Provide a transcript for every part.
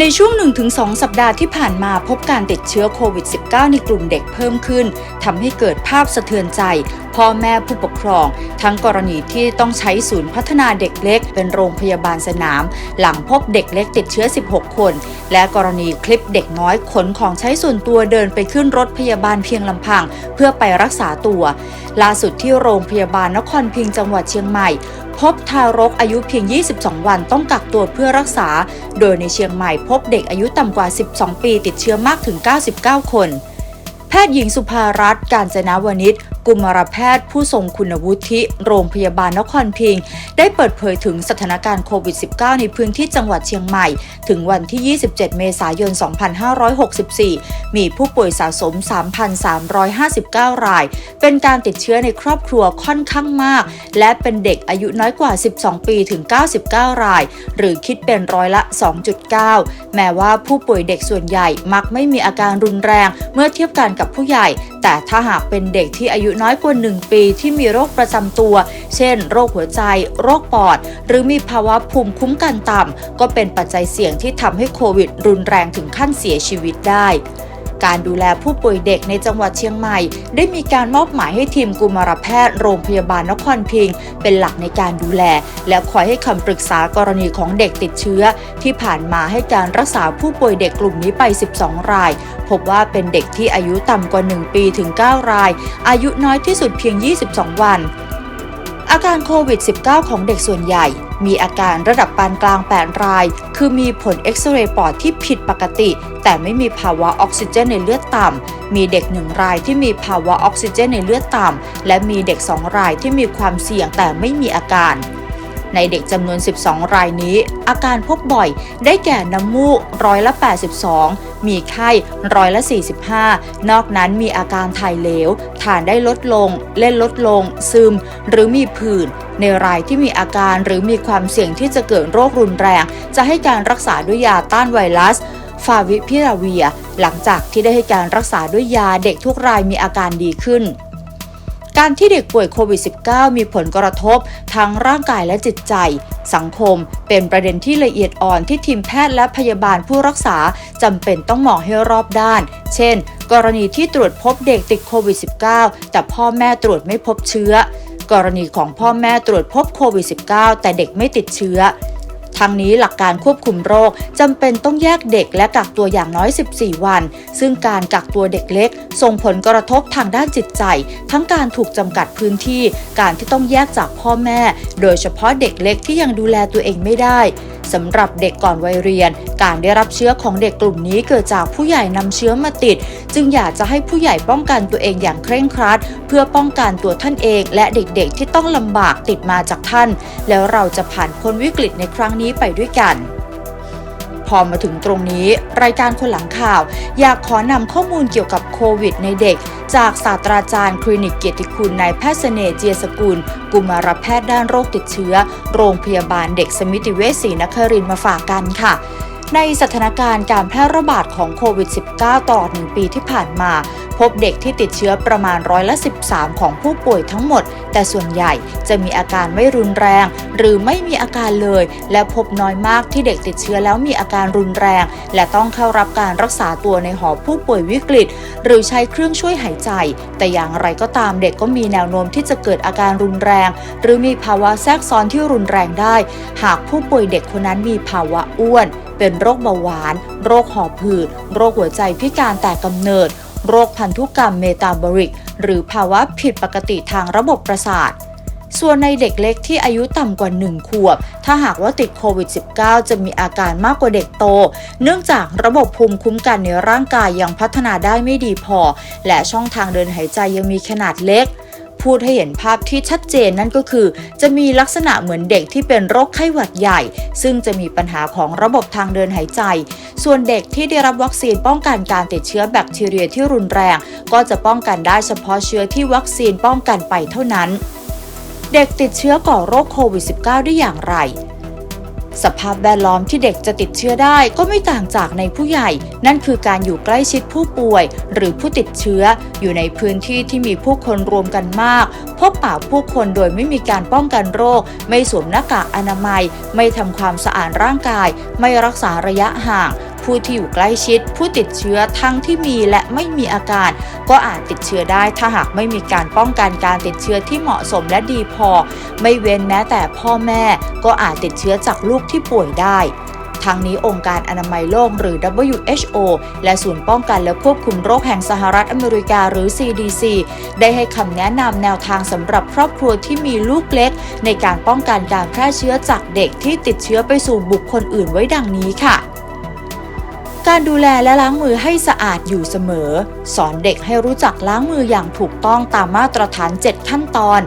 ในช่วง 1-2 สัปดาห์ที่ผ่านมาพบการติดเชื้อโควิด -19 ในกลุ่มเด็กเพิ่มขึ้นทำให้เกิดภาพสะเทือนใจ พ่อแม่ผู้ปกครอง ทั้งกรณีที่ต้องใช้ศูนย์พัฒนาเด็กเล็ก เป็นโรงพยาบาลสนาม หลังพบเด็กเล็กติดเชื้อ 16 คน และกรณีคลิปเด็กน้อยขนของใช้ส่วนตัวเดินไปขึ้นรถพยาบาลเพียงลำพัง เพื่อไปรักษาตัว ล่าสุดที่โรงพยาบาลนครพิงจังหวัดเชียงใหม่ พบทารกอายุเพียง 22 วันต้องกักตัวเพื่อรักษา โดยในเชียงใหม่พบเด็กอายุต่ำกว่า 12 ปีติดเชื้อมากถึง 99 คน แพทย์หญิงสุภารัตน์ การจนาวนิช กุมารแพทย์ผู้ทรงคุณวุฒิโรงพยาบาลนครพิงค์ได้เปิดเผยถึงสถานการณ์โควิด -19 ในพื้นที่จังหวัดเชียงใหม่ ถึงวันที่ 27 เมษายน 2564 มีผู้ป่วยสะสม 3,359 ราย เป็นการติดเชื้อในครอบครัวค่อนข้างมาก และเป็นเด็กอายุน้อยกว่า 12 ปีถึง 99 ราย หรือคิดเป็นร้อยละ 2.9 แม้ว่าผู้ป่วยเด็กส่วนใหญ่มักไม่มีอาการรุนแรง เมื่อเทียบกันกับผู้ใหญ่ แต่ถ้าหากเป็นเด็กที่อายุน้อยกว่า 1 ปีที่มีโรคประจำตัว เช่น โรคหัวใจ โรคปอด หรือมีภาวะภูมิคุ้มกันต่ำก็เป็นปัจจัยเสี่ยงที่ทำให้โควิดรุนแรงถึงขั้นเสียชีวิตได้ การดูแลผู้ป่วยเด็กในจังหวัดเชียงใหม่ ได้มีการมอบหมายให้ทีมกุมารแพทย์โรงพยาบาลนครพิงค์เป็นหลักในการดูแล และคอยให้คำปรึกษากรณีของเด็กติดเชื้อ ที่ผ่านมาให้การรักษาผู้ป่วยเด็กกลุ่มนี้ไป 12 ราย พบว่าเป็นเด็กที่อายุต่ำกว่า 1 ปีถึง 9 ราย อายุน้อยที่สุดเพียง 22 วัน อาการโควิด -19 ของเด็กส่วนใหญ่ มีอาการระดับปานกลาง 8 ราย คือมีผลเอ็กซเรย์ปอดที่ผิดปกติ แต่ไม่มีภาวะออกซิเจนในเลือดต่ำ มีเด็กหนึ่งรายที่มีภาวะออกซิเจนในเลือดต่ำ และมีเด็ก 2 รายที่มีความเสี่ยงแต่ไม่มีอาการ ในเด็กจำนวน 12 รายนี้ อาการพบบ่อยได้แก่น้ำมูกร้อยละ 82 มีไข้ร้อยละ 45 นอกนั้นมีอาการถ่ายเหลวทานได้ลดลง เล่นลดลง ซึม หรือมีผื่น ในรายที่มีอาการหรือมีความเสี่ยงที่จะเกิดโรครุนแรง จะให้การรักษาด้วยยาต้านไวรัสฟาวิพิราเวีย หลังจากที่ได้ให้การรักษาด้วยยาเด็กทุกรายมีอาการดีขึ้น การที่เด็กป่วยโควิด -19 มีผลกระทบทั้งร่างกายและจิตใจ สังคมเป็นประเด็นที่ละเอียดอ่อนที่ทีมแพทย์และพยาบาลผู้รักษาจำเป็นต้องมองให้รอบด้าน เช่น กรณีที่ตรวจพบเด็กติดโควิด -19 แต่พ่อแม่ตรวจไม่พบเชื้อ กรณีของพ่อแม่ตรวจพบโควิด -19 แต่เด็กไม่ติดเชื้อ ทั้งนี้หลักการควบคุมโรคจำเป็นต้องแยกเด็กและกักตัวอย่างน้อย 14 วัน ซึ่งการกักตัวเด็กเล็ก ส่งผลกระทบทางด้านจิตใจ ทั้งการถูกจำกัดพื้นที่ การที่ต้องแยกจากพ่อแม่ โดยเฉพาะเด็กเล็กที่ยังดูแลตัวเองไม่ได้ สำหรับเด็กก่อนวัยเรียน การได้รับเชื้อของเด็กกลุ่มนี้เกิดจากผู้ใหญ่นำเชื้อมาติด จึงอยากจะให้ผู้ใหญ่ป้องกันตัวเองอย่างเคร่งครัด เพื่อป้องกันตัวท่านเองและเด็กๆที่ต้องลำบากติดมาจากท่าน แล้วเราจะผ่านพ้นวิกฤตในครั้งนี้ไปด้วยกัน พอมาถึงตรงนี้ รายการคนหลังข่าว อยากขอนำข้อมูลเกี่ยวกับโควิดในเด็ก จากศาสตราจารย์คลินิกเกียรติคุณนายแพทย์เสน่ห์เจียสกุล กุมารแพทย์ด้านโรคติดเชื้อ โรงพยาบาลเด็กสมิติเวชศรีนครินทร์มาฝากกันค่ะ ในสถานการณ์การแพร่ระบาดของโควิด -19 ตลอด1ปีที่ผ่านมา พบเด็กที่ติดเชื้อประมาณร้อยละ 13 ของผู้ป่วยทั้งหมด แต่ส่วนใหญ่จะมีอาการไม่รุนแรง หรือไม่มีอาการเลย และพบน้อยมากที่เด็กติดเชื้อแล้วมีอาการรุนแรง และต้องเข้ารับการรักษาตัวในหอผู้ป่วยวิกฤต หรือใช้เครื่องช่วยหายใจ แต่อย่างไรก็ตามเด็กก็มีแนวโน้มที่จะเกิดอาการรุนแรง หรือมีภาวะแทรกซ้อนที่รุนแรงได้ หากผู้ป่วยเด็กคนนั้นมีภาวะอ้วน เป็นโรคเบาหวาน โรคหอบหืด โรคหัวใจพิการแต่กำเนิด โรคพันธุกรรมเมตาบอริก หรือภาวะผิดปกติทางระบบประสาทส่วนในเด็กเล็กที่อายุต่ำกว่า 1 ขวบ ถ้าหากว่าติดโควิด -19 จะมีอาการมากกว่าเด็กโต เนื่องจากระบบภูมิคุ้มกันในร่างกายยังพัฒนาได้ไม่ดีพอ และช่องทางเดินหายใจยังมีขนาดเล็ก พูดให้เห็นภาพที่ชัดเจนนั่นก็คือ จะมีลักษณะเหมือนเด็กที่เป็นโรคไข้หวัดใหญ่ ซึ่งจะมีปัญหาของระบบทางเดินหายใจ ส่วนเด็กที่ได้รับวัคซีนป้องกันการติดเชื้อแบคทีเรียที่รุนแรง ก็จะป้องกันได้เฉพาะเชื้อที่วัคซีนป้องกันไปเท่านั้น เด็กติดเชื้อก่อโรคโควิด -19 ได้อย่างไร สภาพแวดล้อมที่เด็กจะติดเชื้อได้ก็ไม่ต่างจากในผู้ใหญ่ นั่นคือการอยู่ใกล้ชิดผู้ป่วย หรือผู้ติดเชื้อ อยู่ในพื้นที่ที่มีผู้คนรวมกันมาก พบปะผู้คนโดยไม่มีการป้องกันโรค ไม่สวมหน้ากากอนามัย ไม่ทำความสะอาดร่างกาย ไม่รักษาระยะห่าง ผู้ที่อยู่ใกล้ชิด ผู้ติดเชื้อทั้งที่มีและไม่มีอาการ ก็อาจติดเชื้อได้ถ้าหากไม่มีการป้องกันการติดเชื้อที่เหมาะสมและดีพอ ไม่เว้นแม้แต่พ่อแม่ ก็อาจติดเชื้อจากลูกที่ป่วยได้ทั้งนี้องค์การอนามัยโลกหรือ WHO และศูนย์ป้องกันและควบคุมโรคแห่งสหรัฐอเมริกาหรือ CDC ได้ให้คำแนะนำแนวทางสำหรับครอบครัวที่มีลูกเล็ก ในการป้องกันการแพร่เชื้อจากเด็กที่ติดเชื้อไปสู่บุคคลอื่นไว้ดังนี้ค่ะ การดูแลและล้างมือให้สะอาดอยู่เสมอ สอนเด็กให้รู้จักล้างมืออย่างถูกต้องตามมาตรฐาน 7 ขั้นตอน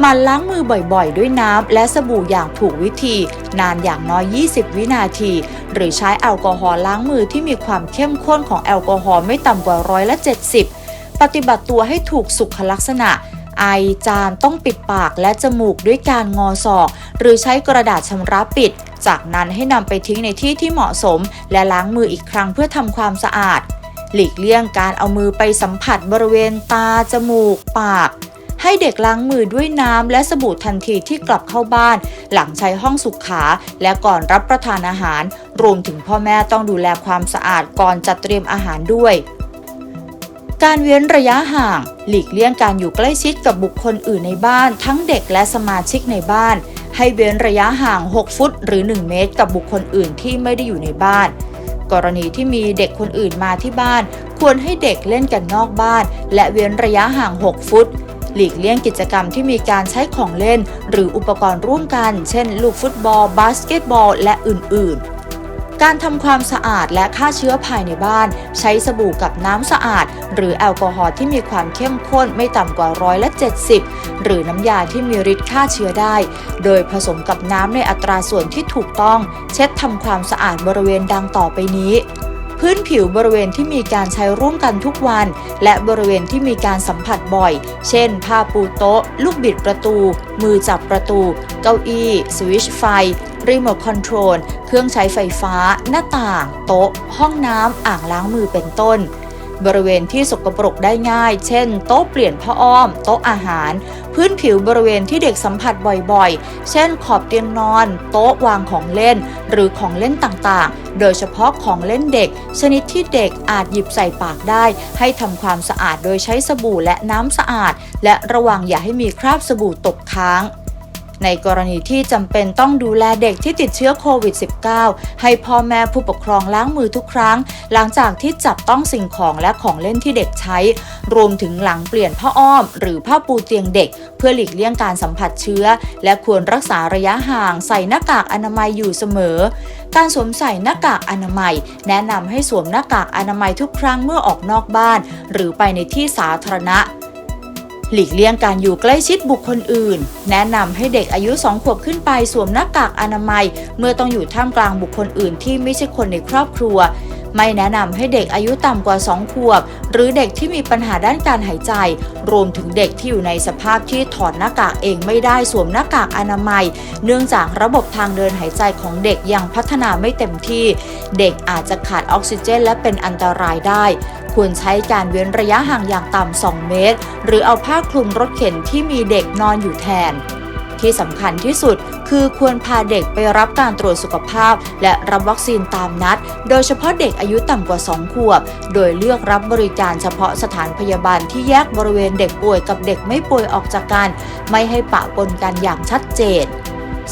หมันล้างมือบ่อยๆ ด้วยน้ำและสบู่อย่างถูกวิธี นานอย่างน้อย 20 วินาที หรือใช้แอลกอฮอล์ล้างมือที่มีความเข้มข้นของแอลกอฮอล์ไม่ต่ำกว่าร้อยละ 70 ปฏิบัติตัวให้ถูกสุขลักษณะ ไอจามต้องปิดปากและจมูกด้วยการงอศอก หรือใช้กระดาษชำระปิด จากนั้นให้นำไปทิ้งในที่ที่เหมาะสม และล้างมืออีกครั้งเพื่อทำความสะอาด หลีกเลี่ยงการเอามือไปสัมผัสบริเวณตา จมูก ปาก ให้เด็กล้างมือด้วยน้ำและสบู่ทันทีที่กลับเข้าบ้าน หลังใช้ห้องสุขาและก่อนรับประทานอาหาร รวมถึงพ่อแม่ต้องดูแลความสะอาดก่อนจัดเตรียมอาหารด้วยการเว้นระยะห่าง หลีกเลี่ยงการอยู่ใกล้ชิดกับบุคคลอื่นในบ้าน ทั้งเด็กและสมาชิกในบ้าน ให้เว้นระยะห่าง 6 ฟุต หรือ 1 เมตร กับบุคคลอื่นที่ไม่ได้อยู่ในบ้าน กรณีที่มีเด็กคนอื่นมาที่บ้าน ควรให้เด็กเล่นกันนอกบ้าน และเว้นระยะห่าง 6 ฟุต หลีกเลี่ยงกิจกรรมที่มีการใช้ของเล่น หรืออุปกรณ์ร่วมกัน เช่น ลูกฟุตบอล บาสเกตบอล และอื่นๆ การทำความสะอาดและฆ่าเชื้อภายในบ้าน ใช้สบู่กับน้ำสะอาด หรือแอลกอฮอล์ที่มีความเข้มข้นไม่ต่ำกว่าร้อยละ70 หรือน้ำยาที่มีฤทธิ์ฆ่าเชื้อได้ โดยผสมกับน้ำในอัตราส่วนที่ถูกต้อง เช็ดทำความสะอาดบริเวณดังต่อไปนี้ พื้นผิวบริเวณที่มีการใช้ร่วมกันทุกวัน และบริเวณที่มีการสัมผัสบ่อย เช่น ผ้าปูโต๊ะ ลูกบิดประตู มือจับประตู เก้าอี้ สวิชไฟ รีโมทคอนโทรล เครื่องใช้ไฟฟ้า หน้าต่าง โต๊ะ ห้องน้ำ อ่างล้างมือเป็นต้น บริเวณที่สกปรกได้ง่าย เช่น โต๊ะเปลี่ยนผ้าอ้อม โต๊ะอาหาร พื้นผิวบริเวณที่เด็กสัมผัสบ่อยๆ เช่น ขอบเตียงนอน โต๊ะวางของเล่น หรือของเล่นต่างๆ โดยเฉพาะของเล่นเด็ก ชนิดที่เด็กอาจหยิบใส่ปากได้ ให้ทำความสะอาดโดยใช้สบู่และน้ำสะอาด และระวังอย่าให้มีคราบสบู่ตกค้าง ในกรณีที่จำเป็นต้องดูแลเด็กที่ติดเชื้อโควิด -19 ให้พ่อแม่ผู้ปกครองล้างมือทุกครั้ง หลังจากที่จับต้องสิ่งของและของเล่นที่เด็กใช้ รวมถึงหลังเปลี่ยนผ้าอ้อม หรือผ้าปูเตียงเด็ก เพื่อหลีกเลี่ยงการสัมผัสเชื้อ และควรรักษาระยะห่างใส่หน้ากากอนามัยอยู่เสมอ การสวมใส่หน้ากากอนามัย แนะนำให้สวมหน้ากากอนามัยทุกครั้งเมื่อออกนอกบ้าน หรือไปในที่สาธารณะ หลีกเลี่ยงการอยู่ใกล้ชิดบุคคลอื่น แนะนำให้เด็กอายุ 2 ขวบขึ้นไปสวมหน้ากากอนามัย เมื่อต้องอยู่ท่ามกลางบุคคลอื่นที่ไม่ใช่คนในครอบครัว ไม่แนะนำให้เด็กอายุต่ำกว่า 2 ขวบ หรือเด็กที่มีปัญหาด้านการหายใจ รวมถึงเด็กที่อยู่ในสภาพที่ถอดหน้ากากเองไม่ได้สวมหน้ากากอนามัย เนื่องจากระบบทางเดินหายใจของเด็กยังพัฒนาไม่เต็มที่ เด็กอาจจะขาดออกซิเจน และเป็นอันตรายได้ ควรใช้การเว้นระยะห่างอย่างต่ำ 2 เมตร หรือเอาผ้าคลุมรถเข็นที่มีเด็กนอนอยู่แทนที่สำคัญที่สุด คือควรพาเด็กไปรับการตรวจสุขภาพ และรับวัคซีนตามนัด โดยเฉพาะเด็กอายุต่ำกว่า 2 ขวบ โดยเลือกรับบริการเฉพาะสถานพยาบาลที่แยกบริเวณเด็กป่วยกับเด็กไม่ป่วยออกจากกัน ไม่ให้ปะปนกันอย่างชัดเจน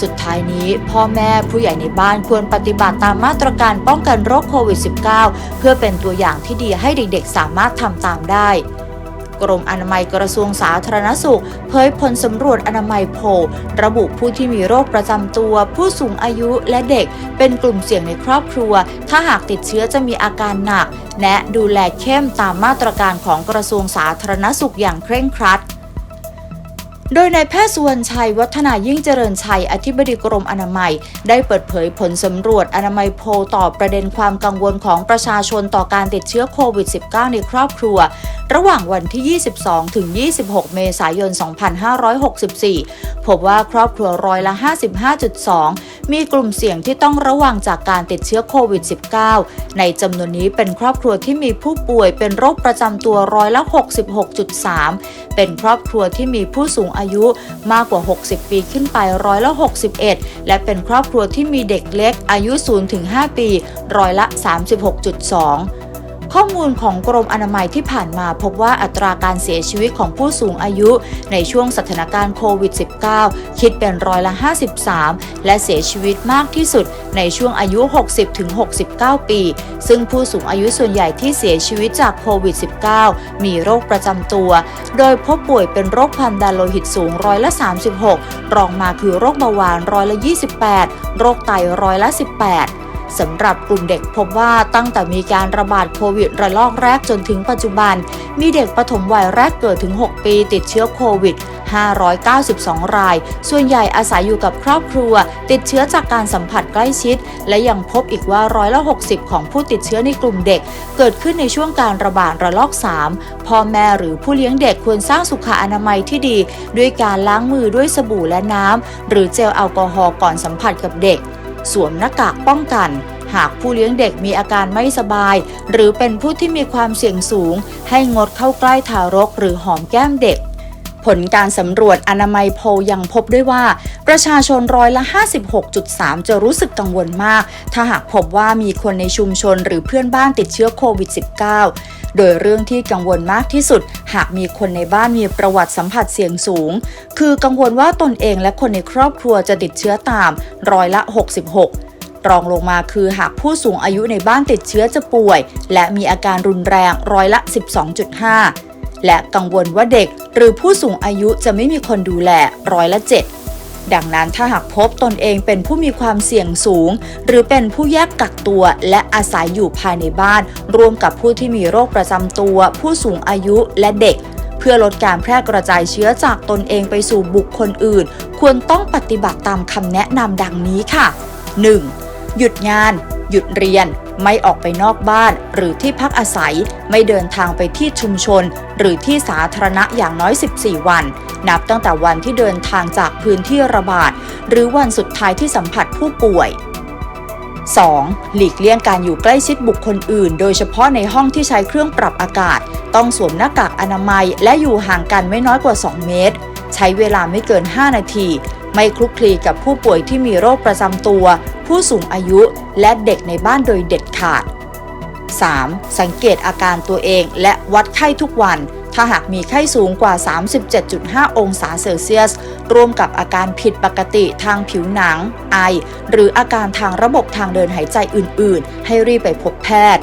สุดท้ายนี้พ่อแม่ผู้ใหญ่ในบ้านควรปฏิบัติตามมาตรการป้องกันโรคโควิด -19 เพื่อเป็นตัวอย่างที่ดีให้เด็กๆสามารถทำตามได้ กรมอนามัยกระทรวงสาธารณสุข เผยผลสำรวจอนามัยโพลระบุผู้ที่มีโรคประจำตัว ผู้สูงอายุและเด็ก เป็นกลุ่มเสี่ยงในครอบครัว ถ้าหากติดเชื้อจะมีอาการหนักแนะดูแลเข้มตามมาตรการของกระทรวงสาธารณสุขอย่างเคร่งครัด โดยนายแพทย์สุวรรณชัย วัฒนายิ่งเจริญชัย อธิบดีกรมอนามัย ได้เปิดเผยผลสำรวจอนามัยโพลตอบประเด็นความกังวลของประชาชนต่อการติดเชื้อโควิด -19 ในครอบครัว ระหว่างวันที่ 22 ถึง 26 เมษายน 2564 พบว่าครอบครัวร้อยละ 55.2 มีกลุ่มเสี่ยงที่ต้องระวังจากการติดเชื้อโควิด -19 ในจำนวนนี้เป็นครอบครัวที่มีผู้ป่วยเป็นโรคประจำตัวร้อยละ 66.3 เป็นครอบครัวที่มีผู้สูงอายุมากกว่า 60 ปีขึ้นไปร้อยละ 61 และเป็นครอบครัวที่มีเด็กเล็กอายุ 0-5 ปี ร้อยละ 36.2 ข้อมูลของกรมอนามัยที่ผ่านมาพบว่าอัตราการเสียชีวิตของผู้สูงอายุในช่วงสถานการณ์โควิด -19 คิดเป็นร้อยละ 53 และเสียชีวิตมากที่สุดในช่วงอายุ 60-69 ปี ซึ่งผู้สูงอายุส่วนใหญ่ที่เสียชีวิตจากโควิด -19 มีโรคประจำตัว โดยพบป่วยเป็นโรคความดันโลหิตสูงร้อยละ 36 รองมาคือโรคเบาหวานร้อยละ 28 โรคไตร้อยละ 18 สำหรับกลุ่มเด็กพบว่าตั้งแต่มีการระบาดโควิดระลอกแรกจนถึงปัจจุบัน มีเด็กปฐมวัยแรกเกิดถึง 6 ปีติดเชื้อโควิด 592 ราย ส่วนใหญ่อาศัยอยู่กับครอบครัว ติดเชื้อจากการสัมผัสใกล้ชิด และยังพบอีกว่าร้อยละ 60 ของผู้ติดเชื้อในกลุ่มเด็ก เกิดขึ้นในช่วงการระบาดระลอก 3 พ่อแม่หรือผู้เลี้ยงเด็กควรสร้างสุขอนามัยที่ดี ด้วยการล้างมือด้วยสบู่และน้ำหรือเจลแอลกอฮอล์ก่อนสัมผัสกับเด็ก สวมหน้ากากป้องกัน หากผู้เลี้ยงเด็กมีอาการไม่สบาย หรือเป็นผู้ที่มีความเสี่ยงสูง ให้งดเข้าใกล้ทารกหรือหอมแก้มเด็ก ผลการสำรวจอนามัยโพลยังพบด้วยว่า ประชาชนร้อยละ 56.3 จะรู้สึกกังวลมาก ถ้าหากพบว่ามีคนในชุมชนหรือเพื่อนบ้านติดเชื้อโควิด -19 โดยเรื่องที่กังวลมากที่สุด หากมีคนในบ้านมีประวัติสัมผัสเสี่ยงสูง คือกังวลว่าตนเองและคนในครอบครัวจะติดเชื้อตามร้อยละ 66รองลงมาคือหากผู้สูงอายุในบ้านติดเชื้อจะป่วย และมีอาการรุนแรงร้อยละ 12.5 และกังวลว่าเด็กหรือผู้สูงอายุจะไม่มีคนดูแลร้อยละ7ดังนั้นถ้าหากพบตนเองเป็นผู้มีความเสี่ยงสูง หรือเป็นผู้แยกกักตัวและอาศัยอยู่ภายในบ้าน ร่วมกับผู้ที่มีโรคประจำตัว ผู้สูงอายุและเด็ก เพื่อลดการแพร่กระจายเชื้อจากตนเองไปสู่บุคคลอื่น ควรต้องปฏิบัติตามคำแนะนำดังนี้ค่ะ 1. หยุดงาน หยุดเรียน ไม่ออกไปนอกบ้าน หรือที่พักอาศัย ไม่เดินทางไปที่ชุมชน หรือที่สาธารณะอย่างน้อย 14 วัน นับตั้งแต่วันที่เดินทางจากพื้นที่ระบาด หรือวันสุดท้ายที่สัมผัสผู้ป่วย 2. หลีกเลี่ยงการอยู่ใกล้ชิดบุคคลอื่น โดยเฉพาะในห้องที่ใช้เครื่องปรับอากาศ ต้องสวมหน้ากากอนามัย และอยู่ห่างกันไม่น้อยกว่า 2 เมตร ใช้เวลาไม่เกิน 5 นาที ไม่คลุกคลีกับผู้ป่วยที่มีโรคประจำตัว ผู้สูงอายุและเด็กในบ้านโดยเด็ดขาด 3. สังเกตอาการตัวเองและวัดไข้ทุกวัน ถ้าหากมีไข้สูงกว่า 37.5 องศาเซลเซียสร่วมกับอาการผิดปกติทางผิวหนัง ไอ หรืออาการทางระบบทางเดินหายใจอื่น ๆ ให้รีบไปพบแพทย์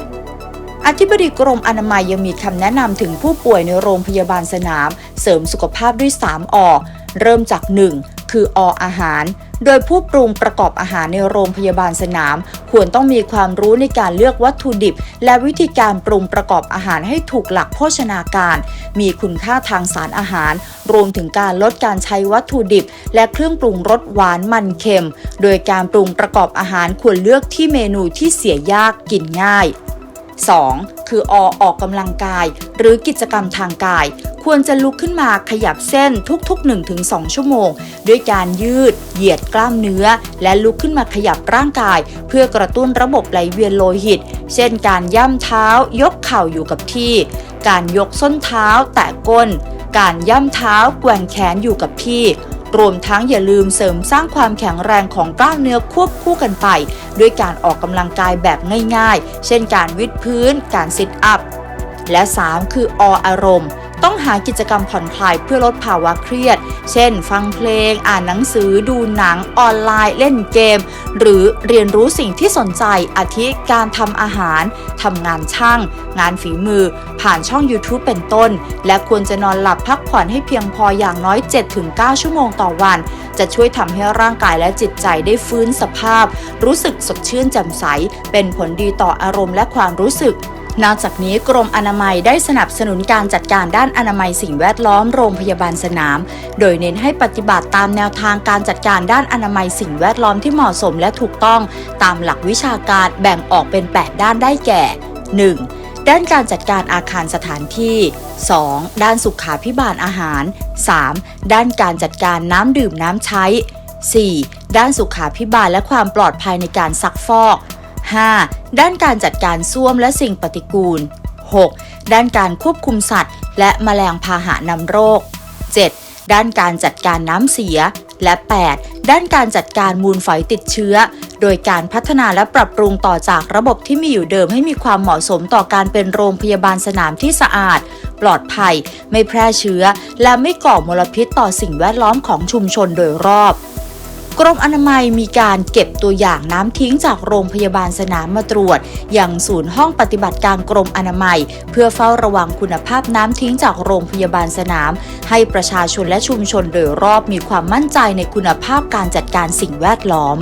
อธิบดีกรมอนามัยยังมีคำแนะนำถึงผู้ป่วยในโรงพยาบาลสนาม เสริมสุขภาพด้วย 3อเริ่มจาก 1. คือออาหาร โดยผู้ปรุงประกอบอาหารในโรงพยาบาลสนาม ควรต้องมีความรู้ในการเลือกวัตถุดิบ และวิธีการปรุงประกอบอาหารให้ถูกหลักโภชนาการ มีคุณค่าทางสารอาหาร รวมถึงการลดการใช้วัตถุดิบ และเครื่องปรุงรสหวานมันเค็ม โดยการปรุงประกอบอาหารควรเลือกที่เมนูที่เสียยากกินง่าย 2. คือออออกกำลังกาย หรือกิจกรรมทางกาย ควรจะลุกขึ้นมาขยับเส้นทุก ๆ 1-2 ชั่วโมง ด้วยการยืด เหยียดกล้ามเนื้อ และลุกขึ้นมาขยับร่างกาย เพื่อกระตุ้นระบบไหลเวียนโลหิต เช่นการย่ำเท้า ยกเข่าอยู่กับที่ การยกส้นเท้า แตะก้น การย่ำเท้าแกว่งแขนอยู่กับที่ รวมทั้งอย่าลืมเสริมสร้างความแข็งแรงของกล้ามเนื้อควบคู่กันไป ด้วยการออกกำลังกายแบบง่ายๆ เช่นการวิดพื้น การซิทอัพ และ 3 คือออารมณ์ ต้องหากิจกรรมผ่อนคลายเพื่อลดภาวะเครียด เช่น ฟังเพลง อ่านหนังสือ ดูหนัง ออนไลน์ เล่นเกม หรือเรียนรู้สิ่งที่สนใจ อาทิการทำอาหาร ทำงานช่าง งานฝีมือ ผ่านช่อง YouTube เป็นต้น และควรจะนอนหลับพักผ่อนให้เพียงพออย่างน้อย 7-9 ชั่วโมงต่อวัน จะช่วยทำให้ร่างกายและจิตใจได้ฟื้นสภาพ รู้สึกสดชื่นแจ่มใส เป็นผลดีต่ออารมณ์และความรู้สึก นอกจากนี้กรมอนามัยได้สนับสนุนการจัดการด้านอนามัยสิ่งแวดล้อมโรงพยาบาลสนาม โดยเน้นให้ปฏิบัติตามแนวทางการจัดการด้านอนามัยสิ่งแวดล้อมที่เหมาะสมและถูกต้อง ตามหลักวิชาการแบ่งออกเป็น 8 ด้านได้แก่ 1. ด้านการจัดการอาคารสถานที่ 2. ด้านสุขาพิบาลอาหาร 3. ด้านการจัดการน้ำดื่มน้ำใช้ 4. ด้านสุขาพิบาลและความปลอดภัยในการซักฟอก 5. ด้านการจัดการส้วมและสิ่งปฏิกูล 6. ด้านการควบคุมสัตว์ และแมลงพาหะนำโรค 7. ด้านการจัดการน้ำเสีย และ 8. ด้านการจัดการมูลฝอยติดเชื้อ โดยการพัฒนาและปรับปรุงต่อจากระบบที่มีอยู่เดิมให้มีความเหมาะสมต่อการเป็นโรงพยาบาลสนามที่สะอาด ปลอดภัย ไม่แพร่เชื้อ และไม่ก่อมลพิษต่อสิ่งแวดล้อมของชุมชนโดยรอบ กรมอนามัยมีการเก็บตัวอย่างน้ำทิ้งจากโรงพยาบาลสนามมาตรวจ อย่างศูนย์ห้องปฏิบัติการกรมอนามัย เพื่อเฝ้าระวังคุณภาพน้ำทิ้งจากโรงพยาบาลสนาม ให้ประชาชนและชุมชนโดยรอบมีความมั่นใจในคุณภาพการจัดการสิ่งแวดล้อม